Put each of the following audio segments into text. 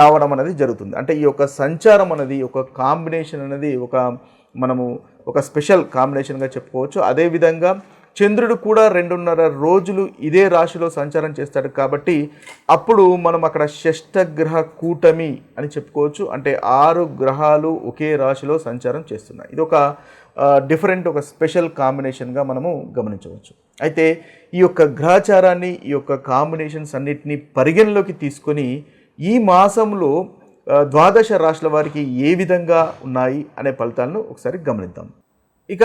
రావడం అనేది జరుగుతుంది. అంటే ఈ యొక్క సంచారం అనేది ఒక కాంబినేషన్ అనేది ఒక మనము ఒక స్పెషల్ కాంబినేషన్గా చెప్పుకోవచ్చు. అదేవిధంగా చంద్రుడు కూడా రెండున్నర రోజులు ఇదే రాశిలో సంచారం చేస్తాడు కాబట్టి అప్పుడు మనం అక్కడ షష్టగ్రహ కూటమి అని చెప్పుకోవచ్చు. అంటే ఆరు గ్రహాలు ఒకే రాశిలో సంచారం చేస్తున్నాయి. ఇది ఒక డిఫరెంట్ ఒక స్పెషల్ కాంబినేషన్గా మనము గమనించవచ్చు. అయితే ఈ యొక్క గ్రహచారాన్ని ఈ యొక్క కాంబినేషన్స్ అన్నిటినీ పరిగణలోకి తీసుకొని ఈ మాసంలో ద్వాదశ రాశుల వారికి ఏ విధంగా ఉన్నాయి అనే ఫలితాలను ఒకసారి గమనిద్దాం. ఇక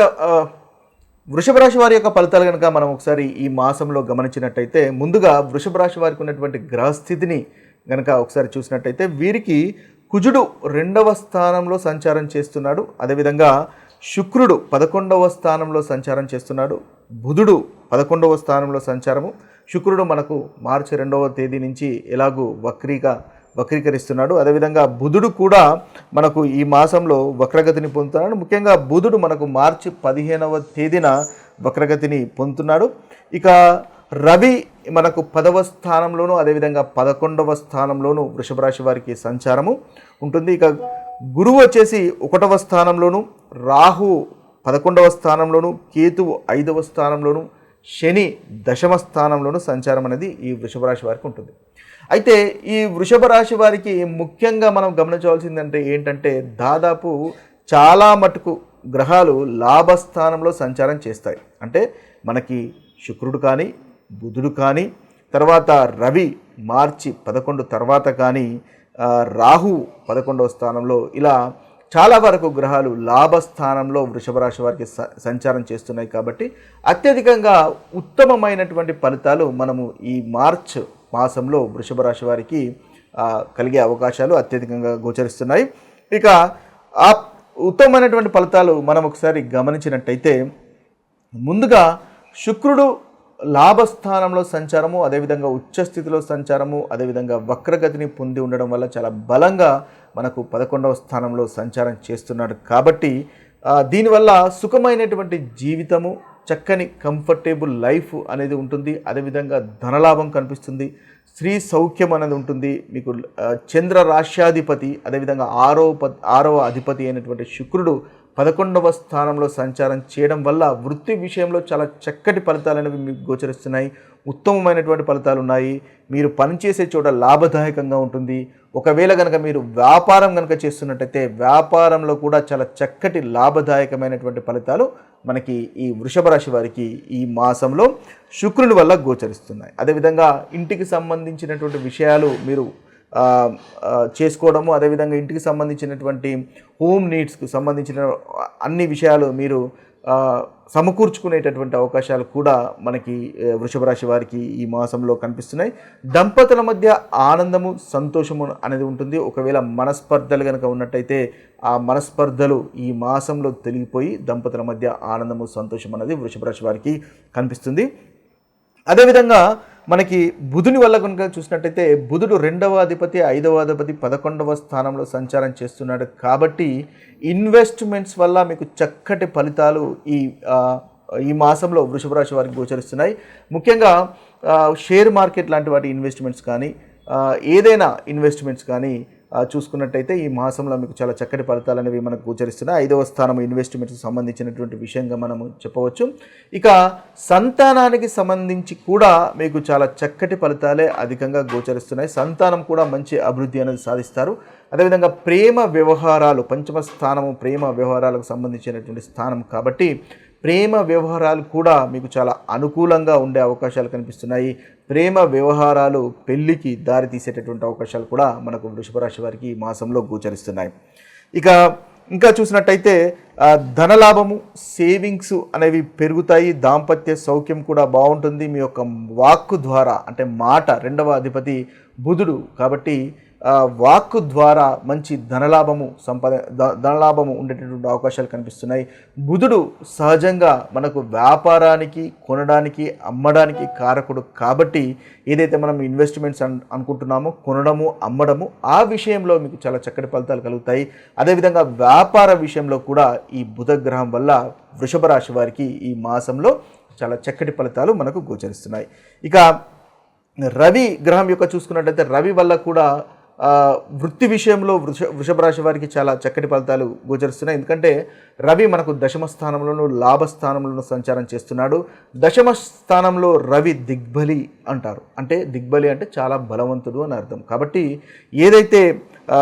వృషభ రాశి వారి యొక్క ఫలితాలు కనుక మనం ఒకసారి ఈ మాసంలో గమనించినట్టయితే ముందుగా వృషభ రాశి వారికి ఉన్నటువంటి గ్రహస్థితిని కనుక ఒకసారి చూసినట్టయితే వీరికి కుజుడు రెండవ స్థానంలో సంచారం చేస్తున్నాడు. అదేవిధంగా శుక్రుడు పదకొండవ స్థానంలో సంచారం చేస్తున్నాడు. బుధుడు పదకొండవ స్థానంలో సంచారము. శుక్రుడు మనకు మార్చి రెండవ తేదీ నుంచి ఎలాగూ వక్రీగా వక్రీకరిస్తున్నాడు. అదేవిధంగా బుధుడు కూడా మనకు ఈ మాసంలో వక్రగతిని పొందుతున్నాడు. ముఖ్యంగా బుధుడు మనకు మార్చి పదిహేనవ తేదీన వక్రగతిని పొందుతున్నాడు. ఇక రవి మనకు పదవ స్థానంలోను అదేవిధంగా పదకొండవ స్థానంలోను వృషభ రాశి వారికి సంచారము ఉంటుంది. ఇక గురువు వచ్చేసి ఒకటవ స్థానంలోను రాహు పదకొండవ స్థానంలోను కేతువు ఐదవ స్థానంలోను శని దశమ స్థానంలోనూ సంచారం అనేది ఈ వృషభ రాశి వారికి ఉంటుంది. అయితే ఈ వృషభ రాశి వారికి ముఖ్యంగా మనం గమనించవలసిందంటే ఏంటంటే దాదాపు చాలా మటుకు గ్రహాలు లాభస్థానంలో సంచారం చేస్తాయి. అంటే మనకి శుక్రుడు కానీ బుధుడు కానీ తర్వాత రవి మార్చి పదకొండు తర్వాత కానీ రాహు పదకొండవ స్థానంలో ఇలా చాలా వరకు గ్రహాలు లాభస్థానంలో వృషభ రాశి వారికి సంచారం చేస్తున్నాయి కాబట్టి అత్యధికంగా ఉత్తమమైనటువంటి ఫలితాలు మనము ఈ మార్చ్ మాసంలో వృషభ రాశి వారికి కలిగే అవకాశాలు అత్యధికంగా గోచరిస్తున్నాయి. ఇక ఆ ఉత్తమమైనటువంటి ఫలితాలు మనం ఒకసారి గమనించినట్టయితే ముందుగా శుక్రుడు లాభస్థానంలో సంచారము అదేవిధంగా ఉచ్చస్థితిలో సంచారము అదేవిధంగా వక్రగతిని పొంది ఉండడం వల్ల చాలా బలంగా మనకు పదకొండవ స్థానంలో సంచారం చేస్తున్నాడు. కాబట్టి దీనివల్ల సుఖమైనటువంటి జీవితము చక్కని కంఫర్టేబుల్ లైఫ్ అనేది ఉంటుంది. అదేవిధంగా ధనలాభం కనిపిస్తుంది. స్త్రీ సౌఖ్యం అనేది ఉంటుంది. మీకు చంద్ర రాశ్యాధిపతి అదేవిధంగా ఆరో ప ఆరవ అధిపతి అయినటువంటి శుక్రుడు పదకొండవ స్థానంలో సంచారం చేయడం వల్ల వృత్తి విషయంలో చాలా చక్కటి ఫలితాలు అనేవి మీకు గోచరిస్తున్నాయి. ఉత్తమమైనటువంటి ఫలితాలు ఉన్నాయి. మీరు పనిచేసే చోట లాభదాయకంగా ఉంటుంది. ఒకవేళ కనుక మీరు వ్యాపారం కనుక చేస్తున్నట్టయితే వ్యాపారంలో కూడా చాలా చక్కటి లాభదాయకమైనటువంటి ఫలితాలు మనకి ఈ వృషభ రాశి వారికి ఈ మాసంలో శుక్రుని వల్ల గోచరిస్తున్నాయి. అదేవిధంగా ఇంటికి సంబంధించినటువంటి విషయాలు మీరు చేసుకోవడము అదేవిధంగా ఇంటికి సంబంధించినటువంటి హోమ్ నీడ్స్కు సంబంధించిన అన్ని విషయాలు మీరు సమకూర్చుకునేటటువంటి అవకాశాలు కూడా మనకి వృషభ రాశి వారికి ఈ మాసంలో కనిపిస్తున్నాయి. దంపతుల మధ్య ఆనందము సంతోషము అనేది ఉంటుంది. ఒకవేళ మనస్పర్ధలు కనుక ఉన్నట్టయితే ఆ మనస్పర్ధలు ఈ మాసంలో తెలిగిపోయి దంపతుల మధ్య ఆనందము సంతోషం అనేది వృషభ రాశి వారికి కనిపిస్తుంది. అదేవిధంగా మనకి బుధుని వల్ల కనుక చూసినట్టయితే బుధుడు రెండవ అధిపతి ఐదవ అధిపతి పదకొండవ స్థానంలో సంచారం చేస్తున్నాడు. కాబట్టి ఇన్వెస్ట్మెంట్స్ వల్ల మీకు చక్కటి ఫలితాలు ఈ ఈ మాసంలో వృషభ రాశి వారికి గోచరిస్తున్నాయి. ముఖ్యంగా షేర్ మార్కెట్ లాంటి వాటి ఇన్వెస్ట్మెంట్స్ కానీ ఏదైనా ఇన్వెస్ట్మెంట్స్ కానీ చూసుకున్నట్టయితే ఈ మాసంలో మీకు చాలా చక్కటి ఫలితాలు అనేవి మనకు గోచరిస్తున్నాయి. ఐదవ స్థానం ఇన్వెస్ట్మెంట్కి సంబంధించినటువంటి విషయంగా మనము చెప్పవచ్చు. ఇక సంతానానికి సంబంధించి కూడా మీకు చాలా చక్కటి ఫలితాలే అధికంగా గోచరిస్తున్నాయి. సంతానం కూడా మంచి అభివృద్ధి అనేది సాధిస్తారు. అదేవిధంగా ప్రేమ వ్యవహారాలు పంచమ స్థానము ప్రేమ వ్యవహారాలకు సంబంధించినటువంటి స్థానం కాబట్టి ప్రేమ వ్యవహారాలు కూడా మీకు చాలా అనుకూలంగా ఉండే అవకాశాలు కనిపిస్తున్నాయి. ప్రేమ వ్యవహారాలు పెళ్ళికి దారి తీసేటటువంటి అవకాశాలు కూడా మనకు వృషభ రాశి వారికి ఈ మాసంలో గోచరిస్తున్నాయి. ఇక ఇంకా చూసినట్టయితే ధనలాభము సేవింగ్స్ అనేవి పెరుగుతాయి. దాంపత్య సౌఖ్యం కూడా బాగుంటుంది. మీ యొక్క వాక్కు ద్వారా అంటే మాట రెండవ అధిపతి బుధుడు కాబట్టి వాక్ వాక్కు ద్వారా మంచి ధనలాభము సంపద ధనలాభము ఉండేటటువంటి అవకాశాలు కనిపిస్తున్నాయి. బుధుడు సహజంగా మనకు వ్యాపారానికి కొనడానికి అమ్మడానికి కారకుడు కాబట్టి ఏదైతే మనం ఇన్వెస్ట్మెంట్స్ అన్ అనుకుంటున్నామో కొనడము అమ్మడము ఆ విషయంలో మీకు చాలా చక్కటి ఫలితాలు కలుగుతాయి. అదేవిధంగా వ్యాపార విషయంలో కూడా ఈ బుధ గ్రహం వల్ల వృషభ రాశి వారికి ఈ మాసంలో చాలా చక్కటి ఫలితాలు మనకు గోచరిస్తున్నాయి. ఇక రవి గ్రహం యొక్క చూసుకున్నట్లయితే రవి వల్ల కూడా వృత్తి విషయంలో వృష వృషభ రాశి వారికి చాలా చక్కటి ఫలితాలు గోచరిస్తున్నాయి. ఎందుకంటే రవి మనకు దశమ స్థానంలోనూ లాభ స్థానంలోనూ సంచారం చేస్తున్నాడు. దశమ స్థానంలో రవి దిగ్బలి అంటారు. అంటే దిగ్బలి అంటే చాలా బలవంతుడు అని అర్థం. కాబట్టి ఏదైతే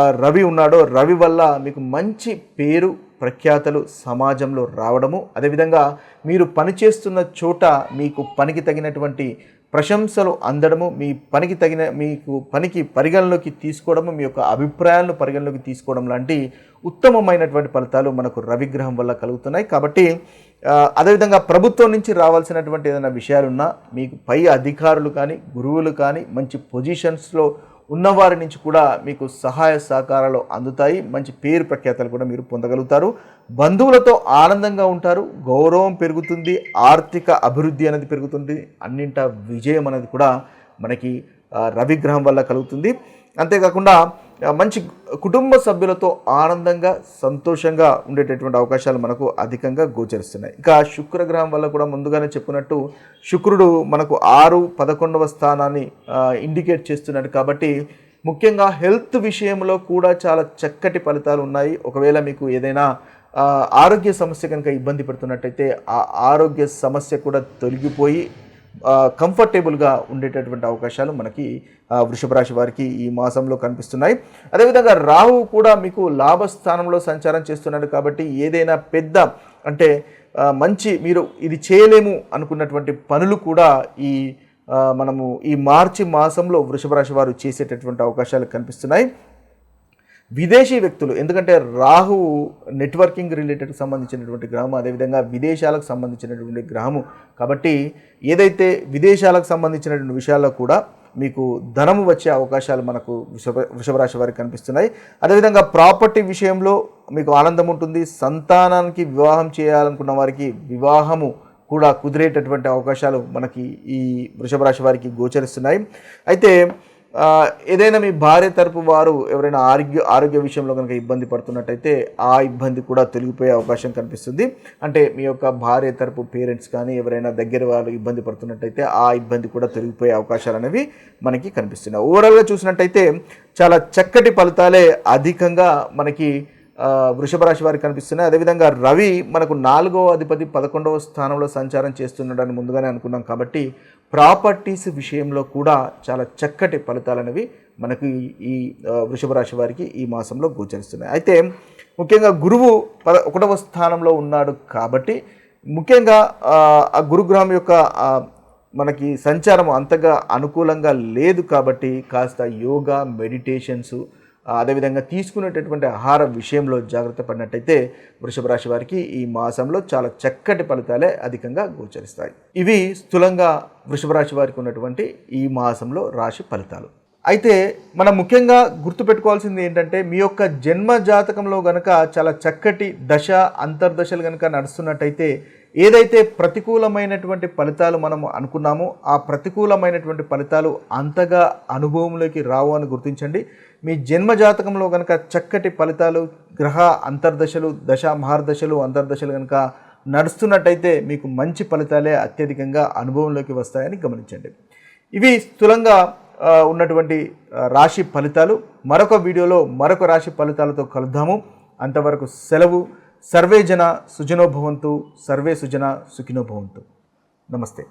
రవి ఉన్నాడో రవి వల్ల మీకు మంచి పేరు ప్రఖ్యాతలు సమాజంలో రావడము. అదేవిధంగా మీరు పనిచేస్తున్న చోట మీకు పనికి తగినటువంటి ప్రశంసలు అందడము మీ పనికి తగిన మీకు పనికి పరిగణలోకి తీసుకోవడము మీ యొక్క అభిప్రాయాలను పరిగణలోకి తీసుకోవడం లాంటి ఉత్తమమైనటువంటి ఫలితాలు మనకు రవిగ్రహం వల్ల కలుగుతున్నాయి. కాబట్టి అదేవిధంగా ప్రభుత్వం నుంచి రావాల్సినటువంటి ఏదైనా విషయాలున్నా మీకు పై అధికారులు కానీ గురువులు కానీ మంచి పొజిషన్స్లో ఉన్నవారి నుంచి కూడా మీకు సహాయ సహకారాలు అందుతాయి. మంచి పేరు ప్రఖ్యాతలు కూడా మీరు పొందగలుగుతారు. బంధువులతో ఆనందంగా ఉంటారు. గౌరవం పెరుగుతుంది. ఆర్థిక అభివృద్ధి అనేది పెరుగుతుంది. అన్నింట విజయం అనేది కూడా మనకి రవిగ్రహం వల్ల కలుగుతుంది. అంతేకాకుండా మంచి కుటుంబ సభ్యులతో ఆనందంగా సంతోషంగా ఉండేటటువంటి అవకాశాలు మనకు అధికంగా గోచరిస్తున్నాయి. ఇంకా శుక్రగ్రహం వల్ల కూడా ముందుగానే చెప్పుకున్నట్టు శుక్రుడు మనకు ఆరు పదకొండవ స్థానాన్ని ఇండికేట్ చేస్తున్నాడు కాబట్టి ముఖ్యంగా హెల్త్ విషయంలో కూడా చాలా చక్కటి ఫలితాలు ఉన్నాయి. ఒకవేళ మీకు ఏదైనా ఆరోగ్య సమస్య కనుక ఇబ్బంది పడుతున్నట్టయితే ఆ ఆరోగ్య సమస్య కూడా తొలగిపోయి కంఫర్టబుల్గా ఉండేటటువంటి అవకాశాలు మనకి వృషభ రాశి వారికి ఈ మాసంలో కనిపిస్తున్నాయి. అదేవిధంగా రాహు కూడా మీకు లాభస్థానంలో సంచారం చేస్తున్నాడు కాబట్టి ఏదైనా పెద్ద అంటే మంచి మీరు ఇది చేయలేము అనుకున్నటువంటి పనులు కూడా ఈ మనము ఈ మార్చి మాసంలో వృషభ రాశి వారు చేసేటటువంటి అవకాశాలు కనిపిస్తున్నాయి. విదేశీ వ్యక్తులు ఎందుకంటే రాహు నెట్వర్కింగ్ రిలేటెడ్ సంబంధించినటువంటి గ్రహం అదేవిధంగా విదేశాలకు సంబంధించినటువంటి గ్రహము కాబట్టి ఏదైతే విదేశాలకు సంబంధించినటువంటి విషయాల్లో కూడా మీకు ధనము వచ్చే అవకాశాలు మనకు వృషభ రాశి వారికి కనిపిస్తున్నాయి. అదేవిధంగా ప్రాపర్టీ విషయంలో మీకు ఆనందం ఉంటుంది. సంతానానికి వివాహం చేయాలనుకున్న వారికి వివాహము కూడా కుదిరేటటువంటి అవకాశాలు మనకి ఈ వృషభ రాశి వారికి గోచరిస్తున్నాయి. అయితే ఏదైనా మీ భార్య తరపు వారు ఎవరైనా ఆరోగ్య ఆరోగ్య విషయంలో కనుక ఇబ్బంది పడుతున్నట్టయితే ఆ ఇబ్బంది కూడా తొలగిపోయే అవకాశం కనిపిస్తుంది. అంటే మీ యొక్క భార్య తరపు పేరెంట్స్ కానీ ఎవరైనా దగ్గర వాళ్ళు ఇబ్బంది పడుతున్నట్టయితే ఆ ఇబ్బంది కూడా తొలగిపోయే అవకాశాలు అనేవి మనకి కనిపిస్తున్నాయి. ఓవరాల్గా చూసినట్టయితే చాలా చక్కటి ఫలితాలే అధికంగా మనకి వృషభ రాశి వారికి కనిపిస్తున్నాయి. అదేవిధంగా రవి మనకు నాలుగవ అధిపతి పదకొండవ స్థానంలో సంచారం చేస్తున్నాడని ముందుగానే అనుకున్నాం కాబట్టి ప్రాపర్టీస్ విషయంలో కూడా చాలా చక్కటి ఫలితాలు అనేవి మనకు ఈ- వృషభ రాశి వారికి ఈ మాసంలో గోచరిస్తున్నాయి. అయితే ముఖ్యంగా గురువు పద ఒకటవ స్థానంలో ఉన్నాడు కాబట్టి ముఖ్యంగా ఆ, గురుగ్రహం యొక్క మనకి సంచారం అంతగా అనుకూలంగా లేదు కాబట్టి కాస్త యోగా మెడిటేషన్స్ అదేవిధంగా తీసుకునేటటువంటి ఆహారం విషయంలో జాగ్రత్త పడినట్టయితే వృషభ రాశి వారికి ఈ మాసంలో చాలా చక్కటి ఫలితాలే అధికంగా గోచరిస్తాయి. ఇవి స్థూలంగా వృషభ రాశి వారికి ఉన్నటువంటి ఈ మాసంలో రాశి ఫలితాలు. అయితే మనం ముఖ్యంగా గుర్తుపెట్టుకోవాల్సింది ఏంటంటే మీ యొక్క జన్మ జాతకంలో గనక చాలా చక్కటి దశ అంతర్దశలు గనక నడుస్తున్నట్టయితే ఏదైతే ప్రతికూలమైనటువంటి ఫలితాలు మనం అనుకున్నామో ఆ ప్రతికూలమైనటువంటి ఫలితాలు అంతగా అనుభవంలోకి రావు అని గుర్తించండి. మీ జన్మ జాతకంలో కనుక చక్కటి ఫలితాలు గ్రహ అంతర్దశలు దశ మహార్దశలు అంతర్దశలు కనుక నడుస్తున్నట్టయితే మీకు మంచి ఫలితాలే అత్యధికంగా అనుభవంలోకి వస్తాయని గమనించండి. ఇవి స్థూలంగా ఉన్నటువంటి రాశి ఫలితాలు. మరొక వీడియోలో మరొక రాశి ఫలితాలతో కలుద్దాము. అంతవరకు సెలవు. సర్వే జన సుజనోభవంతు సర్వే సుజన సుఖినోభవంతు నమస్తే.